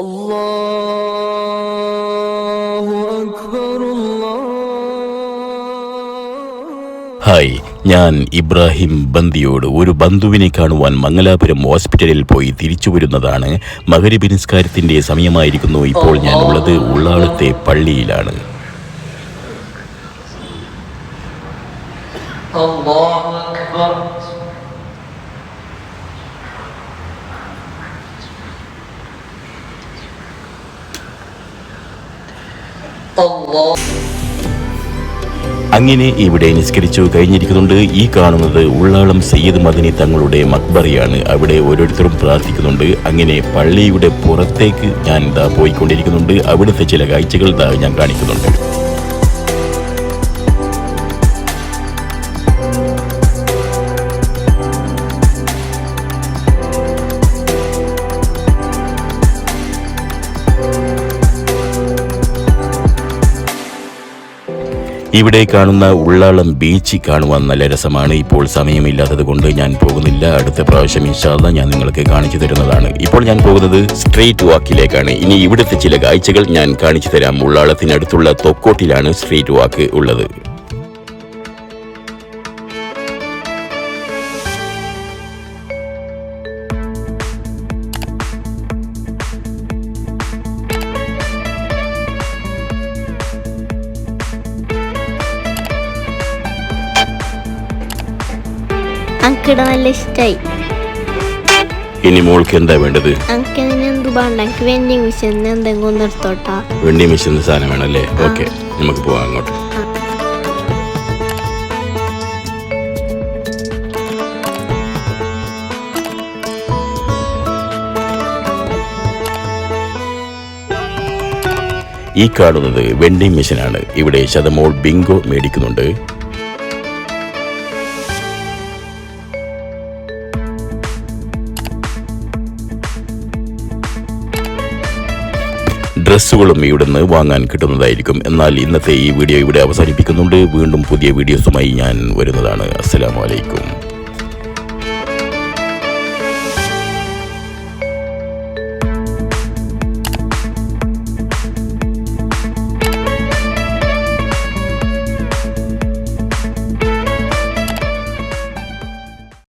Hi ഞാൻ ഇബ്രാഹിം ബന്ദിയോട് ഒരു ബന്ധുവിനെ കാണുവാൻ മംഗലാപുരം ഹോസ്പിറ്റലിൽ പോയി തിരിച്ചു വരുന്നതാണ്. മകരപിനിസ്കാരത്തിന്റെ സമയമായിരിക്കുന്നു. ഇപ്പോൾ ഞാൻ ഉള്ളത് ഉള്ളാളത്തെ പള്ളിയിലാണ്. അള്ളാഹു അക്ബർ. അങ്ങനെ ഇവിടെ നിസ്കരിച്ചു കഴിഞ്ഞിരിക്കുന്നുണ്ട് ഈ കാണുന്നത് ഉള്ളാളം സയ്യിദ് മദനി തങ്ങളുടെ മക്ബറിയാണ്. അവിടെ ഓരോരുത്തരും പ്രാർത്ഥിക്കുന്നുണ്ട്. അങ്ങനെ പള്ളിയുടെ പുറത്തേക്ക് ഞാൻ ഇതാ പോയിക്കൊണ്ടിരിക്കുന്നുണ്ട്. അവിടുത്തെ ചില കാഴ്ചകൾ ഇതാ ഞാൻ കാണിക്കുന്നുണ്ട്. ഇവിടെ കാണുന്ന ഉള്ളാളം ബീച്ച് കാണുവാൻ നല്ല രസമാണ്. ഇപ്പോൾ സമയമില്ലാത്തത് കൊണ്ട് ഞാൻ പോകുന്നില്ല. അടുത്ത പ്രാവശ്യം ഇൻഷാല്ല ഞാൻ നിങ്ങൾക്ക് കാണിച്ചു തരുന്നതാണ്. ഇപ്പോൾ ഞാൻ പോകുന്നത് സ്ട്രീറ്റ് വാക്കിലേക്കാണ്. ഇനി ഇവിടുത്തെ ചില കാഴ്ചകൾ ഞാൻ കാണിച്ചു തരാം. ഉള്ളാളത്തിനടുത്തുള്ള തൊക്കോട്ടിലാണ് സ്ട്രീറ്റ് വാക്ക് ഉള്ളത്. അങ്കിടെ നല്ല ഇഷ്ടായി. ഇനി മോൾക്ക് എന്താ വേണ്ടത്? അങ്കിന് എന്ത് വേണ്ട എനിക്ക് വെൻഡിങ് മിഷൻ എന്തെങ്കിലും ഒന്ന് എടുത്തോട്ടാ. വെണ്ണി മിഷൻ സാധനം വേണമല്ലേ ഓക്കെ നമുക്ക് പോവാം അങ്ങോട്ട്. ഈ കാണുന്നത് വെണ്ടിങ് മെഷീനാണ് ഇവിടെ ശതമോൾ ബിങ്കോ മേടിക്കുന്നുണ്ട്. ഡ്രസ്സുകളും ഇവിടുന്ന് വാങ്ങാൻ കിട്ടുന്നതായിരിക്കും. എന്നാൽ ഇന്നത്തെ ഈ വീഡിയോ ഇവിടെ അവസാനിപ്പിക്കുന്നുണ്ട്. വീണ്ടും പുതിയ വീഡിയോസുമായി ഞാൻ വരുന്നതാണ്. അസ്സലാമു അലൈക്കും.